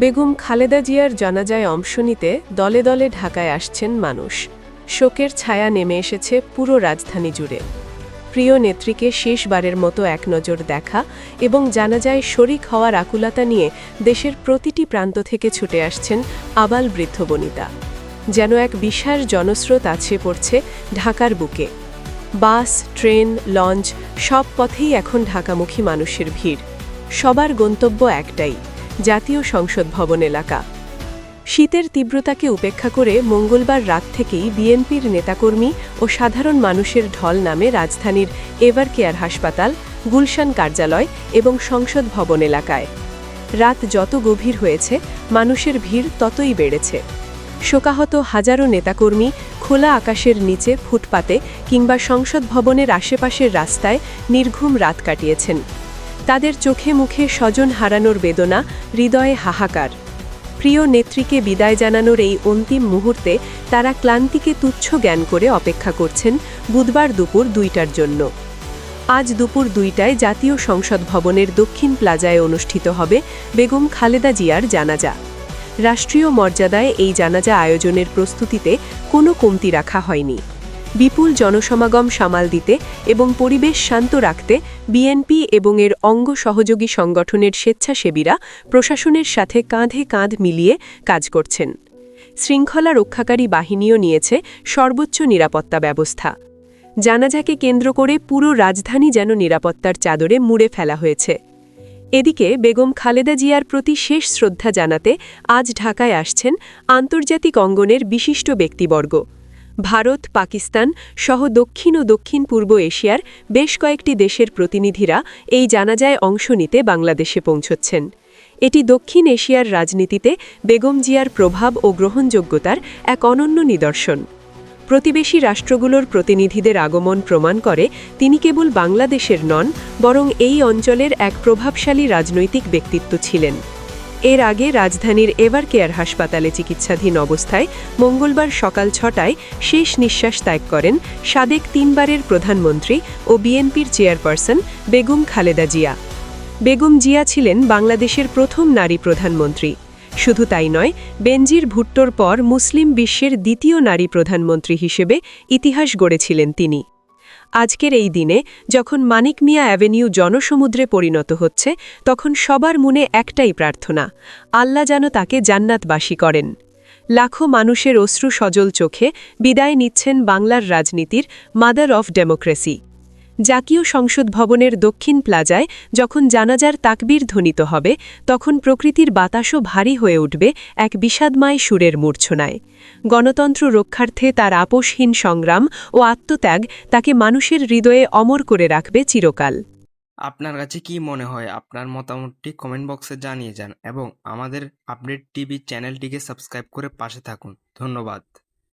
বেগম খালেদা জিয়ার জানাজায় অংশ নিতে দলে দলে ঢাকায় আসছেন মানুষ। শোকের ছায়া নেমে এসেছে পুরো রাজধানী জুড়ে। প্রিয় নেত্রীকে শেষবারের মতো এক নজর দেখা এবং জানাজায় শরিক হওয়ার আকুলতা নিয়ে দেশের প্রতিটি প্রান্ত থেকে ছুটে আসছেন আবাল বৃদ্ধ বনিতা। যেন এক বিশাল জনস্রোত আছে পড়ছে ঢাকার বুকে। বাস, ট্রেন, লঞ্চ সব পথেই এখন ঢাকামুখী মানুষের ভিড়। সবার গন্তব্য একটাই জাতীয় সংসদ ভবন এলাকা। শীতের তীব্রতাকে উপেক্ষা করে মঙ্গলবার রাত থেকেই বিএনপির নেতাকর্মী ও সাধারণ মানুষের ঢল নামে রাজধানীর এভার কেয়ার হাসপাতাল, গুলশান কার্যালয় এবং সংসদ ভবন এলাকায়। রাত যত গভীর হয়েছে, মানুষের ভিড় ততই বেড়েছে। শোকাহত হাজারো নেতাকর্মী খোলা আকাশের নিচে, ফুটপাতে কিংবা সংসদ ভবনের আশেপাশের রাস্তায় নির্ঘুম রাত কাটিয়েছেন। তাদের চোখে মুখে স্বজন হারানোর বেদনা, হৃদয়ে হাহাকার। প্রিয় নেত্রীকে বিদায় জানানোর এই অন্তিম মুহূর্তে তারা ক্লান্তিকে তুচ্ছ জ্ঞান করে অপেক্ষা করছেন বুধবার দুপুর দুইটার জন্য। আজ দুপুর দুইটায় জাতীয় সংসদ ভবনের দক্ষিণ প্লাজায় অনুষ্ঠিত হবে বেগম খালেদা জিয়ার জানাজা। রাষ্ট্রীয় মর্যাদায় এই জানাজা আয়োজনের প্রস্তুতিতে কোনো কমতি রাখা হয়নি। বিপুল জনসমাগম সামাল দিতে এবং পরিবেশ শান্ত রাখতে বিএনপি এবং এর অঙ্গ সহযোগী সংগঠনের স্বেচ্ছাসেবীরা প্রশাসনের সাথে কাঁধে কাঁধ মিলিয়ে কাজ করছেন। শৃঙ্খলা রক্ষাকারী বাহিনীও নিয়েছে সর্বোচ্চ নিরাপত্তা ব্যবস্থা। জানাজাকে কেন্দ্র করে পুরো রাজধানী যেন নিরাপত্তার চাদরে মুড়ে ফেলা হয়েছে। এদিকে বেগম খালেদা জিয়ার প্রতি শেষ শ্রদ্ধা জানাতে আজ ঢাকায় আসছেন আন্তর্জাতিক অঙ্গনের বিশিষ্ট ব্যক্তিবর্গ। ভারত, পাকিস্তান সহ দক্ষিণ ও দক্ষিণ পূর্ব এশিয়ার বেশ কয়েকটি দেশের প্রতিনিধিরা এই জানাজায় অংশ নিতে বাংলাদেশে পৌঁছচ্ছেন। এটি দক্ষিণ এশিয়ার রাজনীতিতে বেগম জিয়ার প্রভাব ও গ্রহণযোগ্যতার এক অনন্য নিদর্শন। প্রতিবেশী রাষ্ট্রগুলোর প্রতিনিধিদের আগমন প্রমাণ করে তিনি কেবল বাংলাদেশের নন, বরং এই অঞ্চলের এক প্রভাবশালী রাজনৈতিক ব্যক্তিত্ব ছিলেন। এর আগে রাজধানীর এভার কেয়ার হাসপাতালে চিকিৎসাধীন অবস্থায় মঙ্গলবার সকাল ছটায় শেষ নিঃশ্বাস ত্যাগ করেন সাবেক তিনবারের প্রধানমন্ত্রী ও বিএনপির চেয়ারপারসন বেগম খালেদা জিয়া। বেগম জিয়া ছিলেন বাংলাদেশের প্রথম নারী প্রধানমন্ত্রী। শুধু তাই নয়, বেনজির ভুট্টোর পর মুসলিম বিশ্বের দ্বিতীয় নারী প্রধানমন্ত্রী হিসেবে ইতিহাস গড়েছিলেন তিনি। আজকের এই দিনে যখন মানিক মিয়া অ্যাভিনিউ জনসমুদ্রে পরিণত হচ্ছে, তখন সবার মনে একটাই প্রার্থনা, আল্লাহ যেন তাকে জান্নাতবাসী করেন। লাখো মানুষের অশ্রু সজল চোখে বিদায় নিচ্ছেন বাংলার রাজনীতির মাদার অফ ডেমোক্রেসি জাতীয় সংসদ ভবনের দক্ষিণ প্লাজায় যখন জানাজার তাকবীর ধ্বনিত হবে, তখন প্রকৃতির বাতাসও ভারী হয়ে উঠবে এক বিষাদময় সুরের মূর্ছনায়। গণতন্ত্র রক্ষার্থে তার আপোষহীন সংগ্রাম ও আত্মত্যাগ তাকে মানুষের হৃদয়ে অমর করে রাখবে চিরকাল। আপনার কাছে কি মনে হয়? আপনার মতামতটি কমেন্ট বক্সে জানিয়ে যান এবং আমাদের আপডেট টিভি চ্যানেলটিকে সাবস্ক্রাইব করে পাশে থাকুন। ধন্যবাদ।